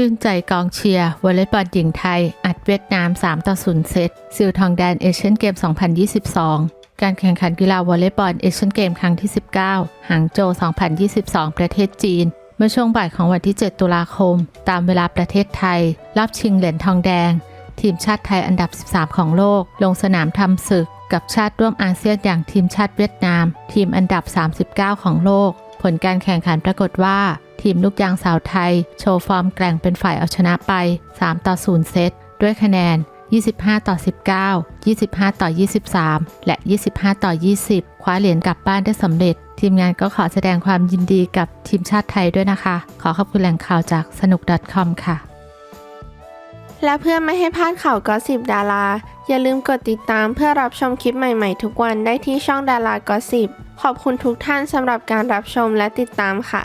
ชื่นใจกองเชียร์วอลเลย์บอลหญิงไทย อัดเวียดนาม 3 ต่อ 0 เซตซิลทองแดนเอเชียนเกม 2022 การแข่งขันกีฬาวอลเลย์บอลเอเชียนเกมครั้งที่ 19 หางโจว 2022 ประเทศจีน เมื่อช่วงบ่ายของวันที่ 7 ตุลาคม ตามเวลาประเทศไทยรอบชิงเหรียญทองแดง ทีมชาติไทยอันดับ 13 ของโลก ลงสนามทำศึก กับชาติร่วมอาเซียนอย่างทีมชาติเวียดนาม ทีมอันดับ 39 ของโลก ผลการแข่งขันปรากฏว่า ทีมลูกยางสาวไทย โชว์ฟอร์มแกร่งเป็นฝ่ายเอาชนะไป 3 ต่อ 0 เซต ด้วยคะแนน 25 ต่อ 19 25 ต่อ 23 และ 25 ต่อ 20 คว้าเหรียญกลับบ้านได้สำเร็จ ทีมงานก็ขอแสดงความยินดีกับทีมชาติไทยด้วยนะคะ ขอขอบคุณแหล่งข่าวจากสนุก .com ค่ะ และเพื่อไม่ให้พลาดข่าวก็สิบดารา อย่าลืมกดติดตามเพื่อรับชมคลิปใหม่ๆ ทุกวันได้ที่ช่องดารากอสิบขอบคุณทุกท่านสำหรับการรับชมและติดตามค่ะ